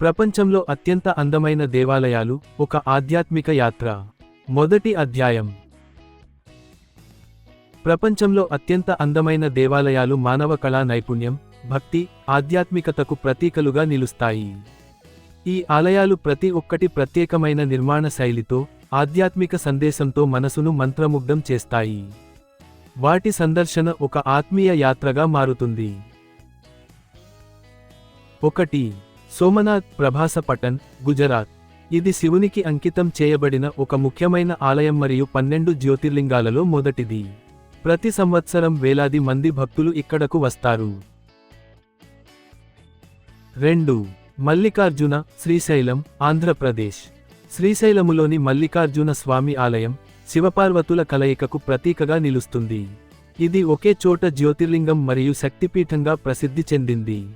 ప్రపంచంలో అత్యంత అందమైన దేవాలయాలు ఒక ఆధ్యాత్మిక యాత్ర. మొదటి అధ్యాయం. ప్రపంచంలో అత్యంత అందమైన దేవాలయాలు మానవ కళా నైపుణ్యం భక్తి ఆధ్యాత్మికతకు ప్రతీకలుగా నిలుస్తాయి. ఈ ఆలయాలు ప్రతి ఒక్కటి ప్రత్యేకమైన నిర్మాణ శైలితో ఆధ్యాత్మిక సందేశంతో మనసును మంత్రముగ్ధం చేస్తాయి. వాటి సందర్శన ఒక ఆత్మీయ యాత్రగా మారుతుంది. ఒకటి సోమనాథ్ ప్రభాస పటన్ గుజరాత్. ఇది శివునికి అంకితం చేయబడిన ఒక ముఖ్యమైన ఆలయం మరియు పన్నెండు జ్యోతిర్లింగాలలో మొదటిది. ప్రతి సంవత్సరం వేలాది మంది భక్తులు ఇక్కడకు వస్తారు. రెండు. మల్లికార్జున శ్రీశైలం ఆంధ్రప్రదేశ్. శ్రీశైలములోని మల్లికార్జున స్వామి ఆలయం శివపార్వతుల కలయికకు ప్రతీకగా నిలుస్తుంది. ఇది ఒకే చోట జ్యోతిర్లింగం మరియు శక్తిపీఠంగా ప్రసిద్ధి చెందింది.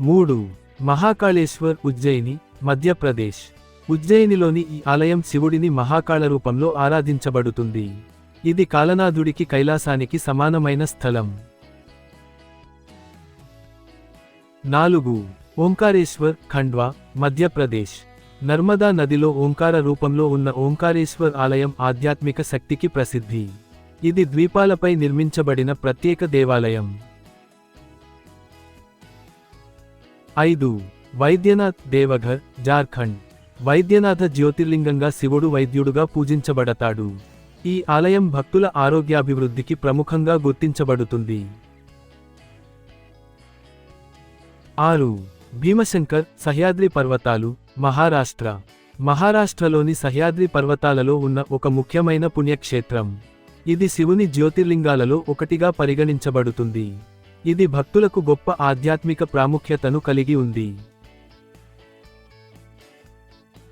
మూడు. మహాకాళేశ్వర్ ఉజ్జయిని మధ్యప్రదేశ్. ఉజ్జయినిలోని ఈ ఆలయం శివుడిని మహాకాళ రూపంలో ఆరాధించబడుతుంది. ఇది కాలనాథుడికి కైలాసానికి సమానమైన స్థలం. నాలుగు. ఓంకారేశ్వర్ ఖండ్వా మధ్యప్రదేశ్. నర్మదా నదిలో ఓంకార రూపంలో ఉన్న ఓంకారేశ్వర్ ఆలయం ఆధ్యాత్మిక శక్తికి ప్రసిద్ధి. ఇది ద్వీపాలపై నిర్మించబడిన ప్రత్యేక దేవాలయం. ఐదు. వైద్యనాథ్ దేవఘర్ జార్ఖండ్. వైద్యనాథ జ్యోతిర్లింగంగా శివుడు వైద్యుడుగా పూజించబడతాడు. ఈ ఆలయం భక్తుల ఆరోగ్యాభివృద్ధికి ప్రముఖంగా గుర్తించబడుతుంది. ఆరు. భీమశంకర్ సహ్యాద్రి పర్వతాలు మహారాష్ట్ర. మహారాష్ట్రలోని సహ్యాద్రి పర్వతాలలో ఉన్న ఒక ముఖ్యమైన పుణ్యక్షేత్రం. ఇది శివుని జ్యోతిర్లింగాలలో ఒకటిగా పరిగణించబడుతుంది. ఇది భక్తులకు గొప్ప ఆధ్యాత్మిక ప్రాముఖ్యతను కలిగి ఉంది.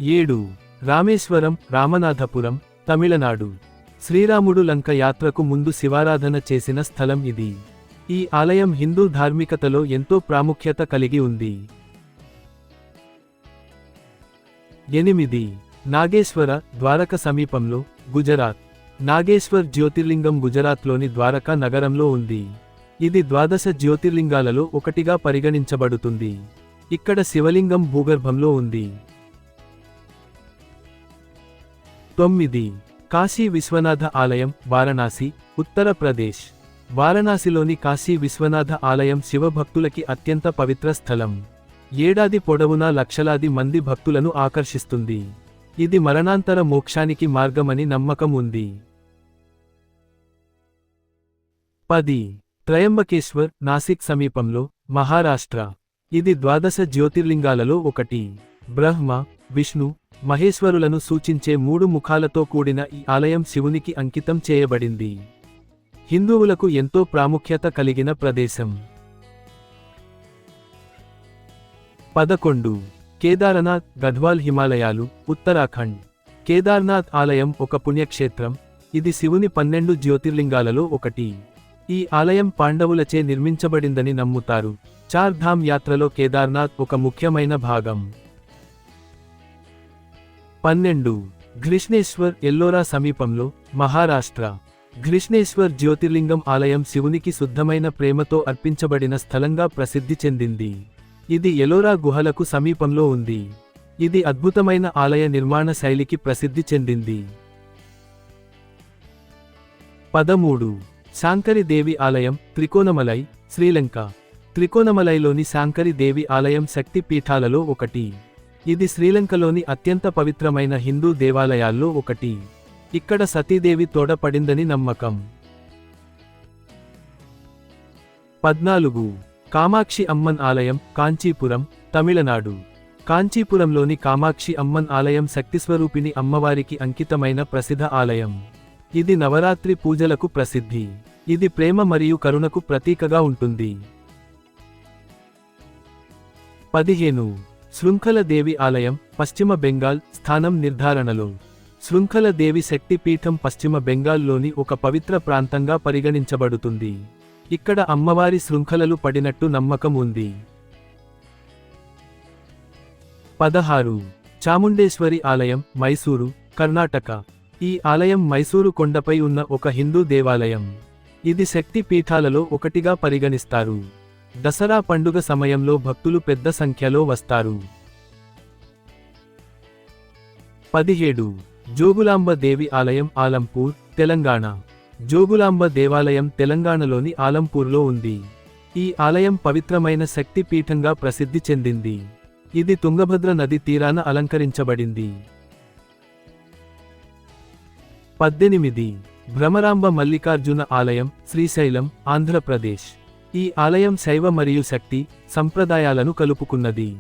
ఏడు. రామేశ్వరం రామనాథపురం తమిళనాడు. శ్రీరాముడు లంక యాత్రకు ముందు శివారాధన చేసిన స్థలం ఇది. ఈ ఆలయం హిందూ ధార్మికతలో ఎంతో ప్రాముఖ్యత కలిగి ఉంది. ఎనిమిది. నాగేశ్వర ద్వారక సమీపంలో గుజరాత్. నాగేశ్వర్ జ్యోతిర్లింగం గుజరాత్లోని ద్వారకా నగరంలో ఉంది. ఇది ద్వాదశ జ్యోతిర్లింగాలలో ఒకటిగా పరిగణించబడుతుంది. ఇక్కడ శివలింగం భూగర్భంలో ఉంది. తొమ్మిది. కాశీ విశ్వనాథ ఆలయం వారణాసి ఉత్తరప్రదేశ్ వారణాసిలోని కాశీ విశ్వనాథ ఆలయం శివభక్తులకి అత్యంత పవిత్ర స్థలం. ఏడాది పొడవునా లక్షలాది మంది భక్తులను ఆకర్షిస్తుంది. ఇది మరణాంతర మోక్షానికి మార్గమని నమ్మకం ఉంది. పది. త్రయంబకేశ్వర్ నాసిక్ సమీపంలో మహారాష్ట్ర. ఇది ద్వాదశ జ్యోతిర్లింగాలలో ఒకటి. బ్రహ్మ విష్ణు మహేశ్వరులను సూచించే మూడు ముఖాలతో కూడిన ఈ ఆలయం శివునికి అంకితం చేయబడింది. హిందువులకు ఎంతో ప్రాముఖ్యత కలిగిన ప్రదేశం. పదకొండు. కేదారనాథ్ గద్వాల్ హిమాలయాలు ఉత్తరాఖండ్. కేదార్నాథ్ ఆలయం ఒక పుణ్యక్షేత్రం. ఇది శివుని పన్నెండు జ్యోతిర్లింగాలలో ఒకటి. ఈ ఆలయం పాండవులచే నిర్మించబడిందని నమ్ముతారు. చార్ ధామ్ యాత్రలో కేదార్నాథ్ ఒక ముఖ్యమైన భాగం. పన్నెండు. ఘృష్ణేశ్వర్ ఎల్లోరా సమీపంలో మహారాష్ట్ర. ఘృష్ణేశ్వర్ జ్యోతిర్లింగం ఆలయం శివునికి శుద్ధమైన ప్రేమతో అర్పించబడిన స్థలంగా ప్రసిద్ధి చెందింది. ఇది ఎలోరా గుహలకు సమీపంలో ఉంది. ఇది అద్భుతమైన ఆలయ నిర్మాణ శైలికి ప్రసిద్ధి చెందింది. పదమూడు. శాంకరి దేవి ఆలయం త్రికోణమలై శ్రీలంక. త్రికోణమలైలోని శాంకరి దేవి ఆలయం శక్తి పీఠాలలో ఒకటి. ఇది శ్రీలంకలోని అత్యంత పవిత్రమైన హిందూ దేవాలయాల్లో ఒకటి. ఇక్కడ సతీదేవి తోడపడిందని నమ్మకం. పద్నాలుగు. కామాక్షి అమ్మన్ ఆలయం కాంచీపురం తమిళనాడు. కాంచీపురంలోని కామాక్షి అమ్మన్ ఆలయం శక్తిస్వరూపిణి అమ్మవారికి అంకితమైన ప్రసిద్ధ ఆలయం. ఇది నవరాత్రి పూజలకు ప్రసిద్ధి. ఇది ప్రేమ మరియు కరుణకు ప్రతీకగా ఉంటుంది. పదిహేను. శృంఖల దేవి ఆలయం పశ్చిమ బెంగాల్ స్థానం నిర్ధారణలో. శృంఖల దేవి శక్తిపీఠం పశ్చిమ బెంగాల్లోని ఒక పవిత్ర ప్రాంతంగా పరిగణించబడుతుంది. ఇక్కడ అమ్మవారి శృంఖలలు పడినట్టు నమ్మకం ఉంది. పదహారు. చాముండేశ్వరి ఆలయం మైసూరు కర్ణాటక. ఈ ఆలయం మైసూరు కొండపై ఉన్న ఒక హిందూ దేవాలయం. ఇది శక్తి పీఠాలలో ఒకటిగా పరిగణిస్తారు. దసరా పండుగ సమయంలో భక్తులు పెద్ద సంఖ్యలో వస్తారు. పదిహేడు. జోగులాంబ దేవి ఆలయం ఆలంపూర్ తెలంగాణ. జోగులాంబ దేవాలయం తెలంగాణలోని ఆలంపూర్లో ఉంది. ఈ ఆలయం పవిత్రమైన శక్తి పీఠంగా ప్రసిద్ధి చెందింది. ఇది తుంగభద్ర నది తీరాన అలంకరించబడింది. పద్దెనిమిది. భ్రమరాంబ మల్లికార్జున ఆలయం శ్రీశైలం ఆంధ్రప్రదేశ్. ఈ ఆలయం శైవ మరియు శక్తి సంప్రదాయాలను కలుపుకున్నది.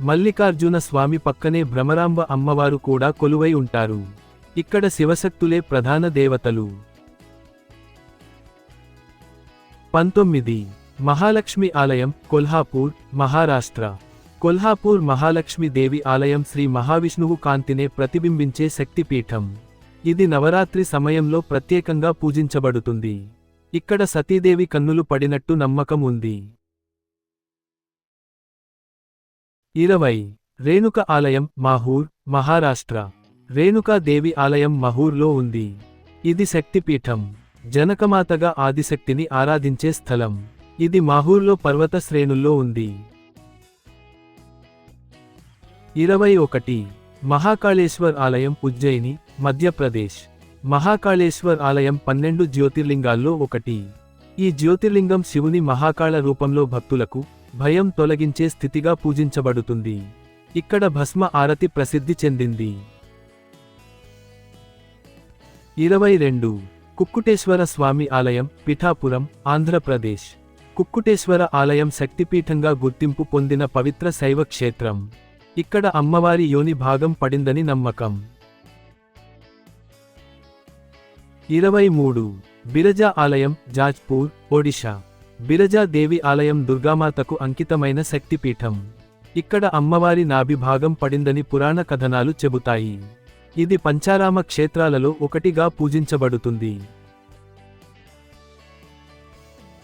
మల్లికార్జున స్వామి పక్కనే భ్రమరాంబ అమ్మవారు కూడా కొలువై ఉంటారు. ఇక్కడ శివశక్తులే ప్రధాన దేవతలు. పంతొమ్మిది. మహాలక్ష్మి ఆలయం కొల్హాపూర్ మహారాష్ట్ర. కొల్హాపూర్ మహాలక్ష్మి దేవి ఆలయం శ్రీ మహావిష్ణువు కాంతినే ప్రతిబింబించే శక్తిపీఠం. ఇది నవరాత్రి సమయంలో ప్రత్యేకంగా పూజించబడుతుంది. ఇక్కడ సతీదేవి కన్నులు పడినట్టు నమ్మకం ఉంది. ఇరవై. రేణుక ఆలయం మాహూర్ మహారాష్ట్ర. రేణుకా దేవి ఆలయం మహూర్లో ఉంది. ఇది శక్తిపీఠం. జనకమాతగా ఆదిశక్తిని ఆరాధించే స్థలం. ఇది మాహూర్లో పర్వత శ్రేణుల్లో ఉంది. ఇరవై ఒకటి. మహాకాళేశ్వర్ ఆలయం ఉజ్జయిని మధ్యప్రదేశ్. మహాకాళేశ్వర్ ఆలయం పన్నెండు జ్యోతిర్లింగాల్లో ఒకటి. ఈ జ్యోతిర్లింగం శివుని మహాకాళ రూపంలో భక్తులకు భయం తొలగించే స్థితిగా పూజించబడుతుంది. ఇక్కడ భస్మ ఆరతి ప్రసిద్ధి చెందింది. ఇరవై రెండు. కుక్కుటేశ్వర స్వామి ఆలయం పిఠాపురం ఆంధ్రప్రదేశ్. కుక్కుటేశ్వర ఆలయం శక్తిపీఠంగా గుర్తింపు పొందిన పవిత్ర శైవ క్షేత్రం ఇక్కడ అమ్మవారి యోని భాగం పడిందని నమ్మకం. ఇరవై మూడు. బిరజా ఆలయం జాజ్పూర్ ఒడిషా బిరజా దేవి ఆలయం దుర్గామాతకు అంకితమైన శక్తిపీఠం. ఇక్కడ అమ్మవారి నాభి భాగం పడిందని పురాణ కథనాలు చెబుతాయి. ఇది పంచారామ క్షేత్రాలలో ఒకటిగా పూజించబడుతుంది.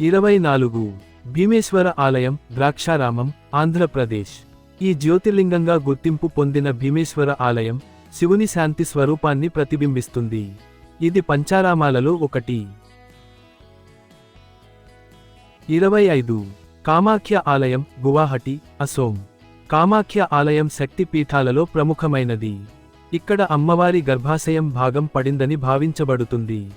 ఇరవై నాలుగు. భీమేశ్వర ఆలయం ద్రాక్షారామం ఆంధ్రప్రదేశ్. ఈ జ్యోతిర్లింగంగా గుర్తింపు పొందిన భీమేశ్వర ఆలయం శివుని శాంతి స్వరూపాన్ని ప్రతిబింబిస్తుంది. ఇది పంచారామాలలో ఒకటి. ఇరవై ఐదు. కామాఖ్య ఆలయం గువాహటి అసోం. కామాఖ్య ఆలయం శక్తి పీఠాలలో ప్రముఖమైనది. ఇక్కడ అమ్మవారి గర్భాశయం భాగం పడిందని భావించబడుతుంది.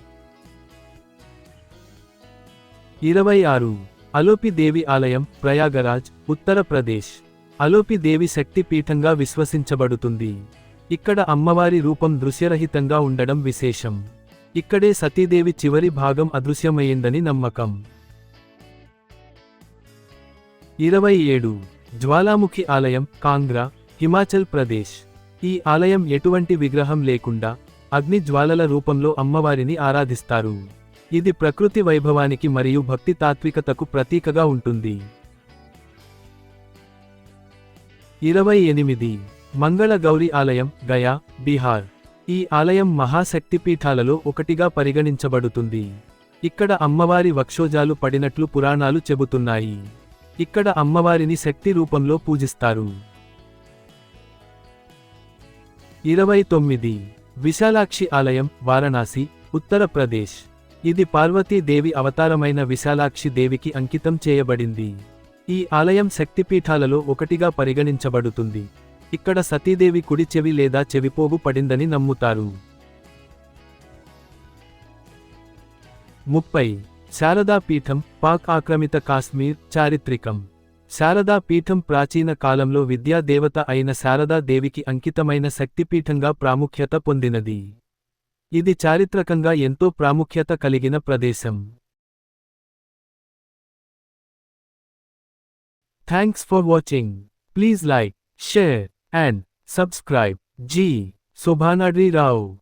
ఇరవై ఆరు. అలోపిదేవి ఆలయం ప్రయాగరాజ్ ఉత్తరప్రదేశ్. అలోపిదేవి శక్తి పీఠంగా విశ్వసించబడుతుంది. ఇక్కడ అమ్మవారి రూపం దృశ్యరహితంగా ఉండడం విశేషం. ఇక్కడే సతీదేవి చివరి భాగం అదృశ్యమయ్యిందని నమ్మకం. ఇరవై ఏడు. జ్వాలాముఖి ఆలయం కాంగ్రా హిమాచల్ ప్రదేశ్. ఈ ఆలయం ఎటువంటి విగ్రహం లేకుండా అగ్ని జ్వాలల రూపంలో అమ్మవారిని ఆరాధిస్తారు. ఇది ప్రకృతి వైభవానికి మరియు భక్తి తాత్వికతకు ప్రతీకగా ఉంటుంది. ఇరవై ఎనిమిది. మంగళ గౌరి ఆలయం గయా బీహార్. ఈ ఆలయం మహాశక్తిపీఠాలలో ఒకటిగా పరిగణించబడుతుంది. ఇక్కడ అమ్మవారి వక్షోజాలు పడినట్లు పురాణాలు చెబుతున్నాయి. ఇక్కడ అమ్మవారిని శక్తి రూపంలో పూజిస్తారు. ఇరవై తొమ్మిది. విశాలాక్షి ఆలయం వారణాసి ఉత్తరప్రదేశ్ ఇది పార్వతీదేవి అవతారమైన విశాలాక్షి దేవికి అంకితం చేయబడింది. ఈ ఆలయం శక్తిపీఠాలలో ఒకటిగా పరిగణించబడుతుంది. ఇక్కడ సతీదేవి కుడి చెవి లేదా చెవిపోగు పడిందని నమ్ముతారు. ముప్పై. శారదా పీఠం పాక్ ఆక్రమిత కాశ్మీర్ చారిత్రికం. శారదా పీఠం ప్రాచీన కాలంలో విద్యా దేవత అయిన శారదా దేవికి అంకితమైన శక్తిపీఠంగా ప్రాముఖ్యత పొందినది. ఇది చారిత్రకంగా ఎంతో ప్రాముఖ్యత కలిగిన ప్రదేశం. Thanks for watching please like share and subscribe. G. Sobhanadri Rao